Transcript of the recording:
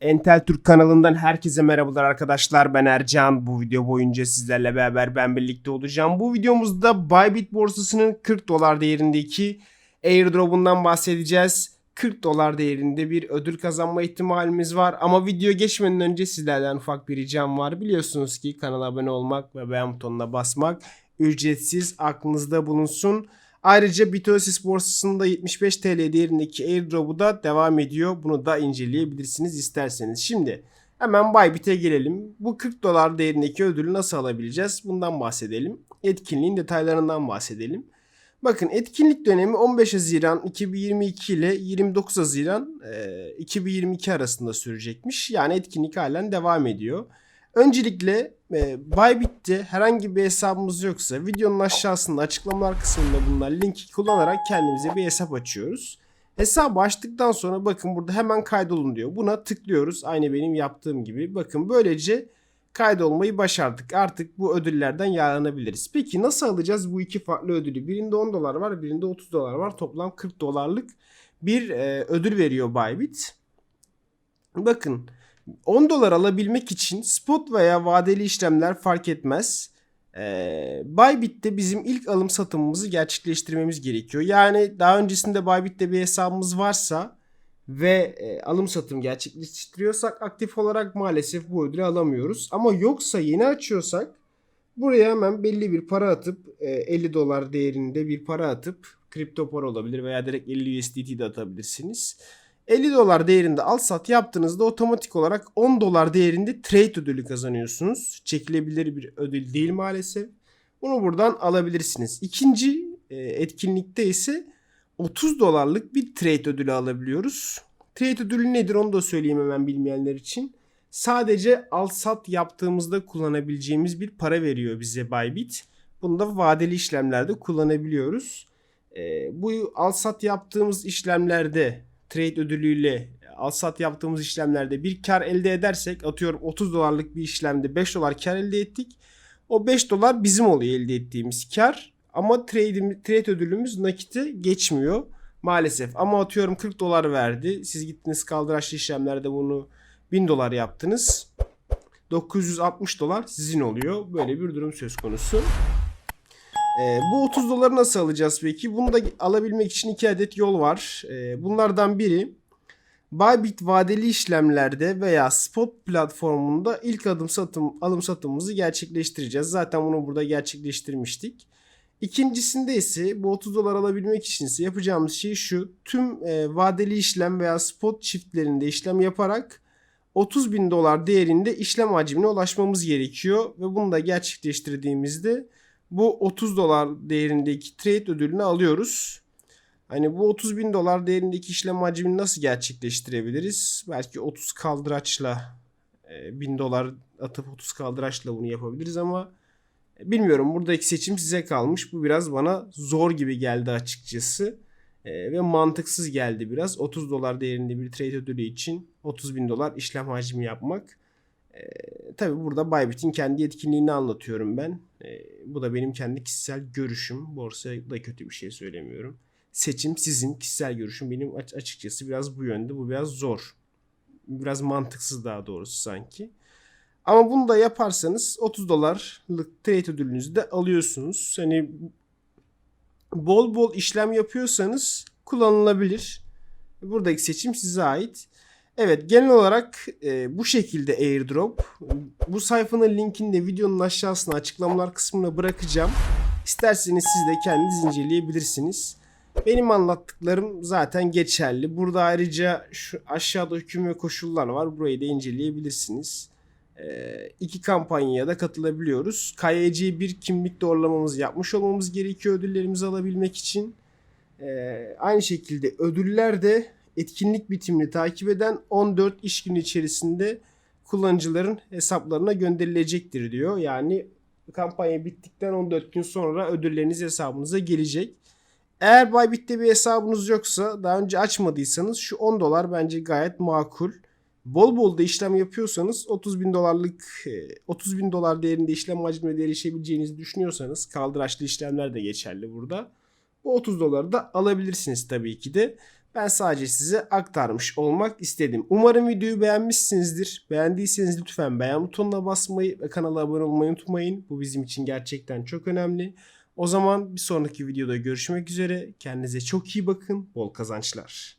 Entel Türk kanalından herkese merhabalar arkadaşlar. Ben Ercan. Bu video boyunca sizlerle beraber ben birlikte olacağım. Bu videomuzda Bybit borsasının 40 dolar değerindeki airdrop'undan bahsedeceğiz. 40 dolar değerinde bir ödül kazanma ihtimalimiz var. Ama video geçmeden önce sizlerden ufak bir ricam var. Biliyorsunuz ki kanala abone olmak ve beğen butonuna basmak ücretsiz aklınızda bulunsun. Ayrıca Bitosis borsasında 75 TL değerindeki airdrop'u da devam ediyor. Bunu da inceleyebilirsiniz isterseniz. Şimdi hemen Bybit'e gelelim. Bu 40 dolar değerindeki ödülü nasıl alabileceğiz? Bundan bahsedelim. Etkinliğin detaylarından bahsedelim. Bakın etkinlik dönemi 15 Haziran 2022 ile 29 Haziran e, 2022 arasında sürecekmiş. Yani etkinlik halen devam ediyor. Öncelikle e, Bybit'te herhangi bir hesabımız yoksa videonun aşağısında açıklamalar kısmında bulunan linki kullanarak kendimize bir hesap açıyoruz. Hesabı açtıktan sonra bakın burada hemen kaydolun diyor. Buna tıklıyoruz aynı benim yaptığım gibi. Bakın böylece kaydolmayı başardık. Artık bu ödüllerden yararlanabiliriz. Peki nasıl alacağız bu iki farklı ödülü? Birinde 10 dolar var birinde 30 dolar var. Toplam 40 dolarlık bir e, ödül veriyor Bybit. Bakın 10 dolar alabilmek için spot veya vadeli işlemler fark etmez. Ee, Bybit'te bizim ilk alım satımımızı gerçekleştirmemiz gerekiyor. Yani daha öncesinde Bybit'te bir hesabımız varsa ve e, alım satım gerçekleştiriyorsak aktif olarak maalesef bu ödülü alamıyoruz. Ama yoksa yeni açıyorsak buraya hemen belli bir para atıp e, 50 dolar değerinde bir para atıp kripto para olabilir veya direkt 50 USDT de atabilirsiniz. 50 dolar değerinde al sat yaptığınızda otomatik olarak 10 dolar değerinde trade ödülü kazanıyorsunuz. Çekilebilir bir ödül değil maalesef. Bunu buradan alabilirsiniz. İkinci e, etkinlikte ise 30 dolarlık bir trade ödülü alabiliyoruz. Trade ödülü nedir onu da söyleyeyim hemen bilmeyenler için. Sadece al sat yaptığımızda kullanabileceğimiz bir para veriyor bize Bybit. Bunu da vadeli işlemlerde kullanabiliyoruz. E, bu al sat yaptığımız işlemlerde trade ödülüyle al sat yaptığımız işlemlerde bir kar elde edersek atıyorum 30 dolarlık bir işlemde 5 dolar kar elde ettik. O 5 dolar bizim oluyor elde ettiğimiz kar. Ama trade, trade ödülümüz nakite geçmiyor maalesef. Ama atıyorum 40 dolar verdi. Siz gittiniz kaldıraçlı işlemlerde bunu 1000 dolar yaptınız. 960 dolar sizin oluyor. Böyle bir durum söz konusu. Ee, bu 30 doları nasıl alacağız peki? Bunu da alabilmek için iki adet yol var. Ee, bunlardan biri Bybit vadeli işlemlerde veya spot platformunda ilk adım satım alım satımımızı gerçekleştireceğiz. Zaten bunu burada gerçekleştirmiştik. İkincisinde ise bu 30 dolar alabilmek için ise yapacağımız şey şu. Tüm e, vadeli işlem veya spot çiftlerinde işlem yaparak 30 bin dolar değerinde işlem hacmine ulaşmamız gerekiyor. Ve bunu da gerçekleştirdiğimizde bu 30 dolar değerindeki trade ödülünü alıyoruz. Hani bu 30 bin dolar değerindeki işlem hacmini nasıl gerçekleştirebiliriz? Belki 30 kaldıraçla 1000 dolar atıp 30 kaldıraçla bunu yapabiliriz ama bilmiyorum buradaki seçim size kalmış. Bu biraz bana zor gibi geldi açıkçası. E, ve mantıksız geldi biraz. 30 dolar değerinde bir trade ödülü için 30 bin dolar işlem hacmi yapmak. E, tabii burada Bybit'in kendi yetkinliğini anlatıyorum ben. E, bu da benim kendi kişisel görüşüm. Borsaya da kötü bir şey söylemiyorum. Seçim sizin kişisel görüşüm. Benim açıkçası biraz bu yönde. Bu biraz zor. Biraz mantıksız daha doğrusu sanki. Ama bunu da yaparsanız 30 dolarlık trade ödülünüzü de alıyorsunuz. Hani bol bol işlem yapıyorsanız kullanılabilir. Buradaki seçim size ait. Evet genel olarak e, bu şekilde airdrop. Bu sayfanın linkini de videonun aşağısına açıklamalar kısmına bırakacağım. İsterseniz siz de kendiniz inceleyebilirsiniz. Benim anlattıklarım zaten geçerli. Burada ayrıca şu aşağıda hüküm ve koşullar var. Burayı da inceleyebilirsiniz. E, iki kampanyaya da katılabiliyoruz. KYC bir kimlik doğrulamamızı yapmış olmamız gerekiyor ödüllerimizi alabilmek için. E, aynı şekilde ödüller de etkinlik bitimini takip eden 14 iş günü içerisinde kullanıcıların hesaplarına gönderilecektir diyor. Yani kampanya bittikten 14 gün sonra ödülleriniz hesabınıza gelecek. Eğer Bybit'te bir hesabınız yoksa daha önce açmadıysanız şu 10 dolar bence gayet makul. Bol bol da işlem yapıyorsanız 30 bin dolarlık 30 bin dolar değerinde işlem hacmine erişebileceğinizi düşünüyorsanız kaldıraçlı işlemler de geçerli burada. Bu 30 doları da alabilirsiniz tabii ki de. Ben sadece size aktarmış olmak istedim. Umarım videoyu beğenmişsinizdir. Beğendiyseniz lütfen beğen butonuna basmayı ve kanala abone olmayı unutmayın. Bu bizim için gerçekten çok önemli. O zaman bir sonraki videoda görüşmek üzere. Kendinize çok iyi bakın. Bol kazançlar.